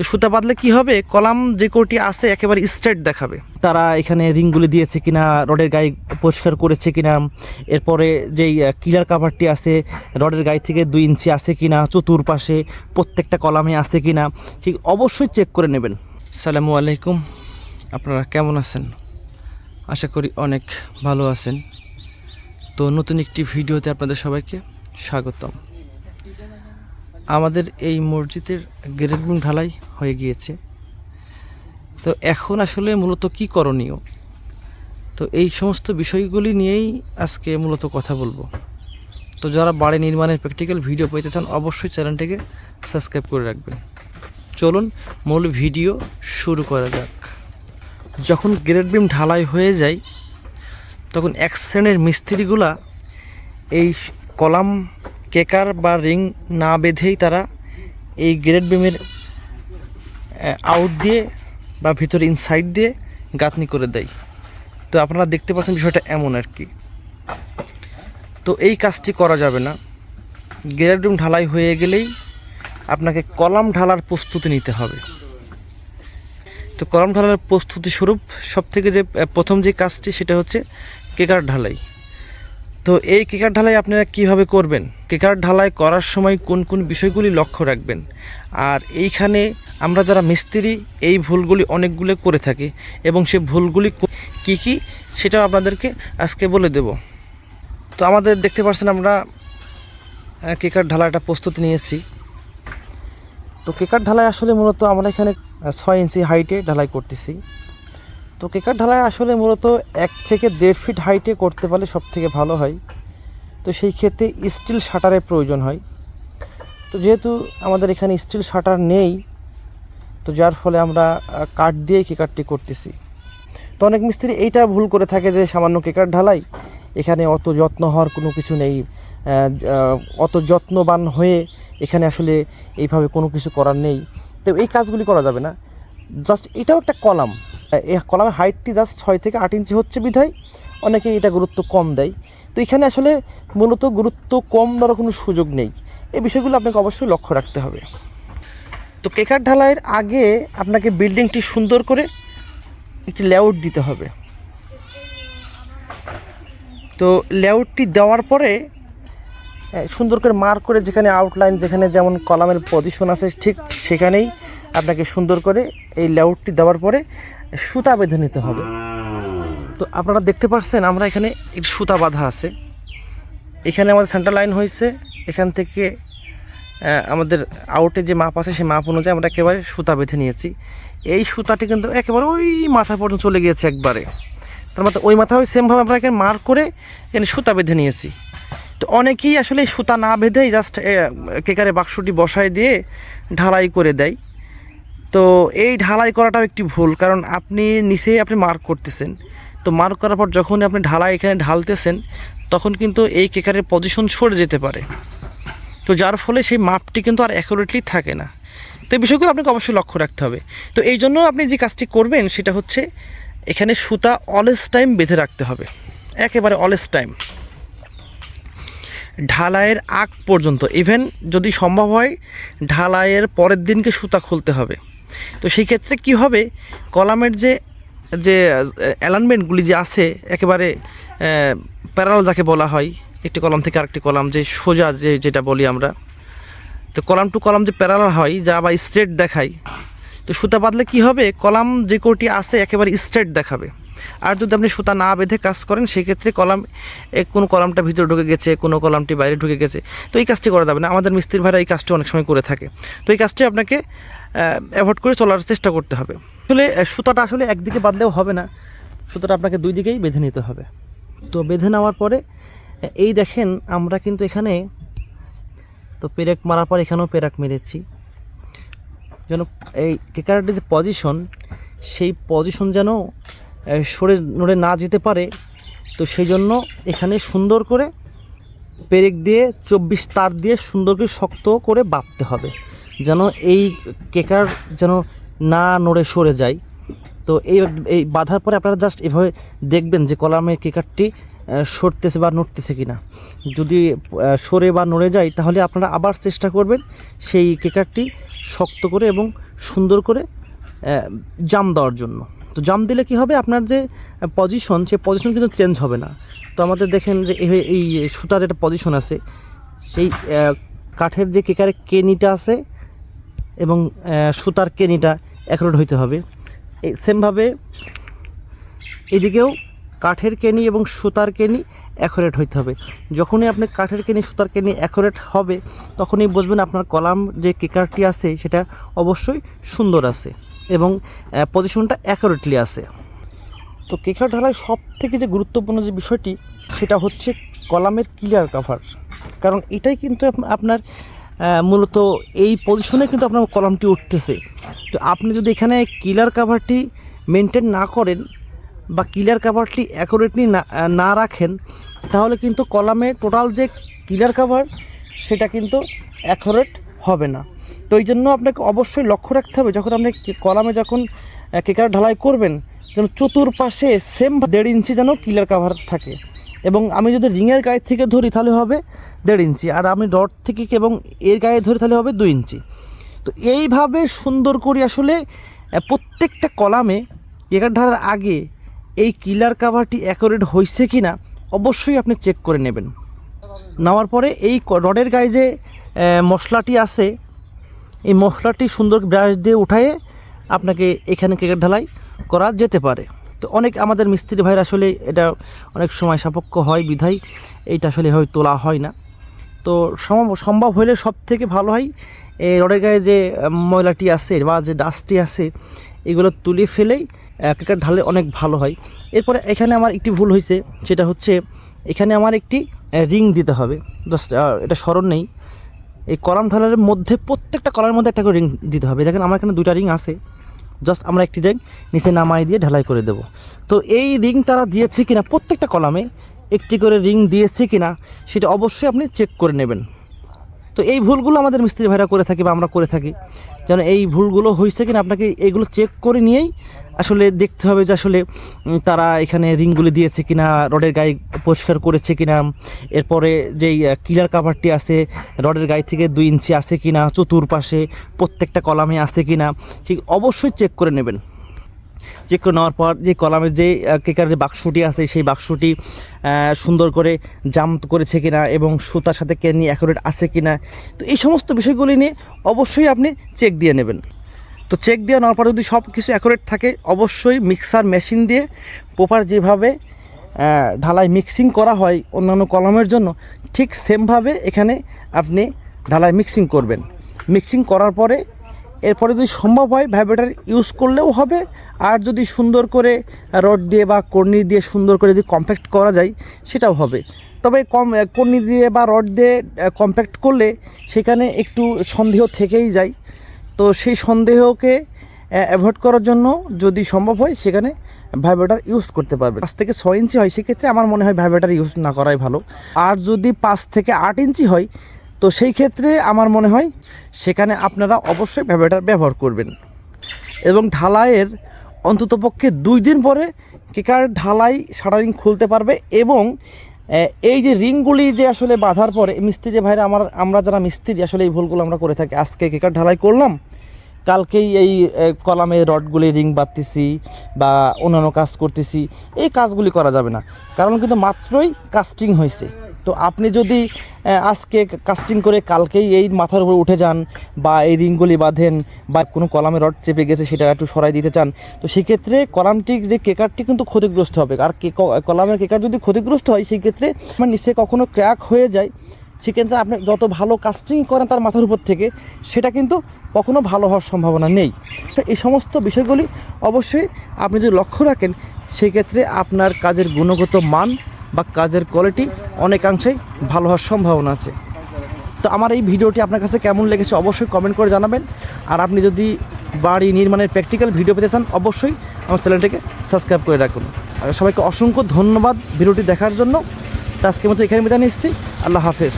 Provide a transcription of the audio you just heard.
তো সুতা বাঁধলে কি হবে? কলাম যে কোটি আছে, একেবারে স্ট্রেট দেখাবে। তারা এখানে রিংগুলি দিয়েছে কিনা, রডের গায়ে পরিষ্কার করেছে কিনা, এরপরে যেই কিলার কাভারটি আছে, রডের গায়ে থেকে দুই ইঞ্চি আছে কিনা, চতুর্পাশে প্রত্যেকটা কলামে আছে কিনা, ঠিক অবশ্যই চেক করে নেবেন। সালামু আলাইকুম। আপনারা কেমন আছেন? আশা করি অনেক ভালো আছেন। তো নতুন একটি ভিডিওতে আপনাদের সবাইকে স্বাগতম। আমাদের এই মসজিদের গ্রেড বিম ঢালাই হয়ে গিয়েছে। তো এখন আসলে মূলত কি করণীয়? তো এই সমস্ত বিষয়গুলি নিয়েই আজকে মূলত কথা বলব। তো যারা বাড়ি নির্মাণের প্র্যাকটিক্যাল ভিডিও পেতে চান, অবশ্যই চ্যানেলটিকে সাবস্ক্রাইব করে রাখবেন। চলুন মূল ভিডিও শুরু করা যাক। যখন গ্রেড বিম ঢালাই হয়ে যায়, তখন এক শ্রেণির মিস্ত্রিগুলা এই কলাম কেকার বা রিং না বেঁধেই তারা এই গ্রেড বিমের আউট দিয়ে বা ভিতরে ইনসাইড দিয়ে গাঁথনি করে দেয়। তো আপনারা দেখতে পাচ্ছেন বিষয়টা এমন আর কি। তো এই কাজটি করা যাবে না। গ্রেড বিম ঢালাই হয়ে গেলেই আপনাকে কলাম ঢালার প্রস্তুতি নিতে হবে। তো কলাম ঢালার প্রস্তুতি স্বরূপ সব থেকে যে প্রথম যে কাজটি সেটা হচ্ছে কেকার ঢালাই। তো এই কেকার ঢালাই আপনারা কীভাবে করবেন? কেকার ঢালাই করার সময় কোন কোন বিষয়গুলি লক্ষ্য রাখবেন? আর এইখানে আমরা যারা মিস্ত্রি, এই ভুলগুলি অনেকগুলো করে থাকি এবং সে ভুলগুলি কো- কি সেটাও আপনাদেরকে আজকে বলে দেব। তো আমাদের দেখতে পাচ্ছেন আমরা কেকার ঢালাইটা প্রস্তুতি নিয়েছি। তো কেকার ঢালাই আসলে মূলত আমরা এখানে ছয় ইঞ্চি হাইটে ঢালাই করতেছি। তো কেকার ঢালাই আসলে মূলত এক থেকে দেড় ফিট হাইটে করতে পারলে সব থেকে ভালো হয়। তো সেই ক্ষেত্রে স্টিল শাটারের প্রয়োজন হয়। তো যেহেতু আমাদের এখানে স্টিল শাটার নেই, তো যার ফলে আমরা কাঠ দিয়েই কেকারটি করতেছি। তো অনেক মিস্ত্রি এইটা ভুল করে থাকে যে সামান্য কেকার ঢালাই, এখানে অত যত্ন হওয়ার কোনো কিছু নেই অত যত্নবান হয়ে এখানে আসলে এইভাবে কোনো কিছু করার নেই। তো এই কাজগুলি করা যাবে না। জাস্ট এটাও একটা কলাম। এই কলামের হাইটটি জাস্ট ছয় থেকে আট ইঞ্চি হচ্ছে বিধায়। অনেকে এটা গুরুত্ব কম দেয়। তো এখানে আসলে মূলত গুরুত্ব কম দেওয়ার কোনো সুযোগ নেই। এই বিষয়গুলো আপনাকে অবশ্যই লক্ষ্য রাখতে হবে। তো কেকার ঢালাইয়ের আগে আপনাকে বিল্ডিংটি সুন্দর করে একটি লেআউট দিতে হবে। তো লেআউটটি দেওয়ার পরে সুন্দর করে মার্ক করে যেখানে আউটলাইন যেখানে যেমন কলামের পজিশন আছে, ঠিক সেখানেই আপনাকে সুন্দর করে এই লেআউটটি দেওয়ার পরে সুতা বেঁধে নিতে হবে। তো আপনারা দেখতে পাচ্ছেন আমরা এখানে একটি সুতা বাঁধা আছে। এখানে আমাদের সেন্টার লাইন হয়েছে। এখান থেকে আমাদের আউটে যে মাপ আছে, সেই মাপ অনুযায়ী আমরা একেবারে সুতা বেঁধে নিয়েছি। এই সুতাটি কিন্তু একেবারে ওই মাথা পর্যন্ত চলে গিয়েছে একবারে। তার মানে ওই মাথা ওই সেমভাবে আমরা এখানে মার করে এখানে সুতা বেঁধে নিয়েছি। তো অনেকেই আসলে সুতা না বেঁধেই জাস্ট কেকারে বাক্সটি বসায় দিয়ে ঢালাই করে দেয়। তো এই ঢালাই করাটাও একটি ভুল, কারণ আপনি নিচেই আপনি মার্ক করতেছেন। তো মার্ক করার পর যখন আপনি ঢালাই এখানে ঢালতেছেন, তখন কিন্তু এই কেকারের পজিশন সরে যেতে পারে। তো যার ফলে সেই মাপটি কিন্তু আর অ্যাকুরেটলি থাকে না। তো এই বিষয়গুলো আপনাকে অবশ্যই লক্ষ্য রাখতে হবে। তো এই জন্য আপনি যে কাজটি করবেন, সেটা হচ্ছে এখানে সুতা অলএস টাইম বেঁধে রাখতে হবে। একেবারে অলএস টাইম ঢালাইয়ের আগ পর্যন্ত ইভেন যদি সম্ভব হয়, ঢালাইয়ের পরের দিনকে সুতা খুলতে হবে। তো সেই ক্ষেত্রে কি হবে? কলামের যে যে অ্যালাইনমেন্টগুলি যে আছে, একেবারে প্যারাল যাকে বলা হয়, একটি কলাম থেকে আরেকটি কলাম, যে সোজা যে, যেটা বলি আমরা। তো কলাম টু কলাম যে প্যারাল হয়, যা বা স্ট্রেট দেখায়, তো সুতা বাঁধলে কি হবে? কলাম যে কোটি আছে, একেবারে স্ট্রেট দেখাবে। আর যদি আপনি সুতা না বেঁধে কাজ করেন সেক্ষেত্রে কলাম কোনো কলামটা ভিতরে ঢুকে গেছে, কোনো কলামটি বাইরে ঢুকে গেছে, তো এই কাজটি করা যাবে না। আমাদের মিস্ত্রি ভাইরা এই কাজটি অনেক সময় করে থাকে। তো এই কাজটি আপনাকে অ্যাভয়েড করে চলার চেষ্টা করতে হবে। আসলে সুতাটা আসলে একদিকে বাঁধলেও হবে না। সুতাটা আপনাকে দুই দিকেই বেঁধে নিতে হবে। তো বেঁধে নেওয়ার পরে এই দেখেন, আমরা কিন্তু এখানে, তো পেরেক মারার পর এখানেও পেরাক মেরেছি। যেন এই কেকারের যে পজিশন সেই পজিশন যেন সরে, নড়ে না যেতে পারে। তো সেই জন্য এখানে সুন্দর করে পেরেক দিয়ে চব্বিশ তার দিয়ে সুন্দর করে শক্ত করে বাঁধতে হবে। যেন এই কেকার যেন না নড়ে সরে যায়। তো এই এই বাঁধার পরে আপনারা জাস্ট এভাবে দেখবেন যে কলামের কেকারটি সরতেছে বা নড়তেছে কি না যদি সরে বা নড়ে যায়, তাহলে আপনারা আবার চেষ্টা করবেন সেই কেকারটি শক্ত করে এবং সুন্দর করে জাম দেওয়ার জন্য। তো জাম দিলে কি হবে? আপনার যে পজিশন সে পজিশন কিন্তু চেঞ্জ হবে না। তো আমাদের দেখেন যে এই- সুতার একটা পজিশন আছে। সেই কাঠের যে কেকারের কেনিটা আছে এবং সুতার কেনিটা একরোড হইতে হবে। এই সেমভাবে এদিকেও কাঠের কেনি এবং সুতার কেনি অ্যাকোরেট হইতে হবে। যখনই আপনি কাঠের কেনি, সুতার কেনি অ্যাকোরেট হবে, তখনই বুঝবেন আপনার কলাম যে কেকারটি আছে, সেটা অবশ্যই সুন্দর আছে এবং পজিশনটা অ্যাকোরেটলি আছে। তো কেকার ঢালাই সব থেকে যে গুরুত্বপূর্ণ যে বিষয়টি, সেটা হচ্ছে কলামের ক্লিয়ার কাভার কারণ এটাই কিন্তু আপনার মূলত এই পজিশনে কিন্তু আপনার কলামটি উঠতেছে। তো আপনি যদি এখানে কিলার কাভারটি মেনটেন না করেন বা কিলার কাভারটি অ্যাকুরেটলি না রাখেন, তাহলে কিন্তু কলামে টোটাল যে কিলার কাভার সেটা কিন্তু অ্যাকুরেট হবে না। তো এই জন্য আপনাকে অবশ্যই লক্ষ্য রাখতে হবে, যখন আপনি কলামে যখন কেকার ঢালাই করবেন, যেন চতুর্পাশে সেম দেড় ইঞ্চি যেন কিলার কাভার থাকে। এবং আমি যদি রিংয়ের গায়ে থেকে ধরি তাহলে হবে দেড় ইঞ্চি, আর আমি রড থেকে এবং এর গায়ে ধরি তাহলে হবে দুই ইঞ্চি। তো এইভাবে সুন্দর করে আসলে প্রত্যেকটা কলামে কেকার ঢালার আগে এই কিলার কাভারটি অ্যাকোরেট হয়েছে কি না অবশ্যই আপনি চেক করে নেবেন। নেওয়ার পরে এই রডের গায়ে যে মশলাটি আছে, এই মশলাটি সুন্দর ব্রাশ দিয়ে উঠায়ে আপনাকে এখানে কেকের ঢালাই করা যেতে পারে। তো অনেক আমাদের মিস্ত্রি ভাইয়ের আসলে এটা অনেক সময় সাপেক্ষ হয়, বিধায় এইটা আসলে এভাবে তোলা হয় না। তো সম্ভব হলে সব থেকে ভালো হয় এই রডের গায়ে যে ময়লাটি আছে বা যে ডাস্টটি আছে, এগুলো তুলে ফেলেই কেকের ঢালে অনেক ভালো হয়। এরপরে এখানে আমার একটি ভুল হয়েছে, সেটা হচ্ছে এখানে আমার একটি রিং দিতে হবে। জাস্ট এটা স্মরণ নেই। এই কলাম ঢালার মধ্যে, প্রত্যেকটা কলার মধ্যে একটা করে রিং দিতে হবে। দেখেন আমার এখানে দুইটা রিং আছে। জাস্ট আমরা একটি রিং নিচে নামাই দিয়ে ঢালাই করে দেব। তো এই রিং তারা দিয়েছে কিনা, প্রত্যেকটা কলামে একটি করে রিং দিয়েছে কিনা, সেটা অবশ্যই আপনি চেক করে নেবেন। তো এই ভুলগুলো আমাদের মিস্ত্রি ভাইরা করে থাকি বা আমরা করে থাকি। যেন এই ভুলগুলো হয়েছে কিনা আপনাকে এগুলো চেক করে নিয়েই আসলে দেখতে হবে যে আসলে তারা এখানে রিংগুলি দিয়েছে কিনা, রডের গায়ে পরিষ্কার করেছে কিনা, এরপরে যেই কিলার কাভারটি আছে, রডের গায়ে থেকে দুই ইঞ্চি আছে কিনা, চতুর্পাশে প্রত্যেকটা কলামে আছে কিনা, ঠিক অবশ্যই চেক করে নেবেন। চেক করে নেওয়ার পর যে কলামের যে কেকারের বাক্সটি আছে, সেই বাক্সটি সুন্দর করে জাম করেছে কিনা এবং সুতার সাথে কেনি অ্যাকুরেট আছে কিনা, তো এই সমস্ত বিষয়গুলি নিয়ে অবশ্যই আপনি চেক দিয়ে নেবেন। তো চেক দিয়ে নেওয়ার পর যদি সব কিছু অ্যাকুরেট থাকে, অবশ্যই মিক্সার মেশিন দিয়ে প্রপার যেভাবে ঢালাই মিক্সিং করা হয় অন্যান্য কলমের জন্য, ঠিক সেমভাবে এখানে আপনি ঢালাই মিক্সিং করবেন। মিক্সিং করার পরে এরপরে যদি সম্ভব হয় ভাইব্রেটার ইউজ করলেও হবে। আর যদি সুন্দর করে রড দিয়ে বা কর্নি দিয়ে সুন্দর করে যদি কম্প্যাক্ট করা যায়, সেটাও হবে। তবে কম কর্নি দিয়ে বা রড দিয়ে কম্প্যাক্ট করলে সেখানে একটু সন্দেহ থেকেই যায়। তো সেই সন্দেহকে অ্যাভয়েড করার জন্য যদি সম্ভব হয়, সেখানে ভাইব্রেটার ইউজ করতে পারবে। পাঁচ থেকে ছয় ইঞ্চি হয়, সেক্ষেত্রে আমার মনে হয় ভাইব্রেটার ইউজ না করাই ভালো। আর যদি পাঁচ থেকে আট ইঞ্চি হয় তো সেই ক্ষেত্রে আমার মনে হয় সেখানে আপনারা অবশ্যই ভাইব্রেটার ব্যবহার করবেন। এবং ঢালাইয়ের অন্ততপক্ষে দুই দিন পরে কেকার ঢালাই শাটারিং খুলতে পারবে এবং এই যে রিংগুলি যে আসলে বাঁধার পরে, মিস্ত্রি ভাইরা আমার, আমরা যারা মিস্ত্রি, আসলে এই ভুলগুলো আমরা করে থাকি। আজকে কেকার ঢালাই করলাম, কালকেই এই কলামে রডগুলি রিং বাঁধতেছি বা অন্যান্য কাজ করতেছি, এই কাজগুলি করা যাবে না। কারণ কিন্তু মাত্রই কাস্টিং হয়েছে। তো আপনি যদি আজকে কাস্টিং করে কালকেই এই মাথার উপর উঠে যান বা এই রিংগুলি বাঁধেন বা কোনো কলামে রড চেপে গেছে সেটা একটু সরাই দিতে চান, তো সেক্ষেত্রে কলামটি যে কেকারটি কিন্তু ক্ষতিগ্রস্ত হবে। আর কলামের কেকার যদি ক্ষতিগ্রস্ত হয় সেই ক্ষেত্রে আমার নিচে কখনো ক্র্যাক হয়ে যায়। সেক্ষেত্রে আপনি যত ভালো কাস্টিং করেন তার মাথার উপর থেকে, সেটা কিন্তু কখনো ভালো হওয়ার সম্ভাবনা নেই। তো এই সমস্ত বিষয়গুলি অবশ্যই আপনি যদি লক্ষ্য রাখেন, সেক্ষেত্রে আপনার কাজের গুণগত মান বা কাজের কোয়ালিটি অনেকাংশেই ভালো হওয়ার সম্ভাবনা আছে। তো আমার এই ভিডিওটি আপনার কাছে কেমন লেগেছে অবশ্যই কমেন্ট করে জানাবেন। আর আপনি যদি বাড়ি নির্মাণের প্র্যাকটিক্যাল ভিডিও পেতে চান, অবশ্যই আমার চ্যানেলটিকে সাবস্ক্রাইব করে রাখুন। আর সবাইকে অসংখ্য ধন্যবাদ ভিডিওটি দেখার জন্য। তো আজকের মতো এখানে বিদায় নিচ্ছি। আল্লাহ হাফেজ।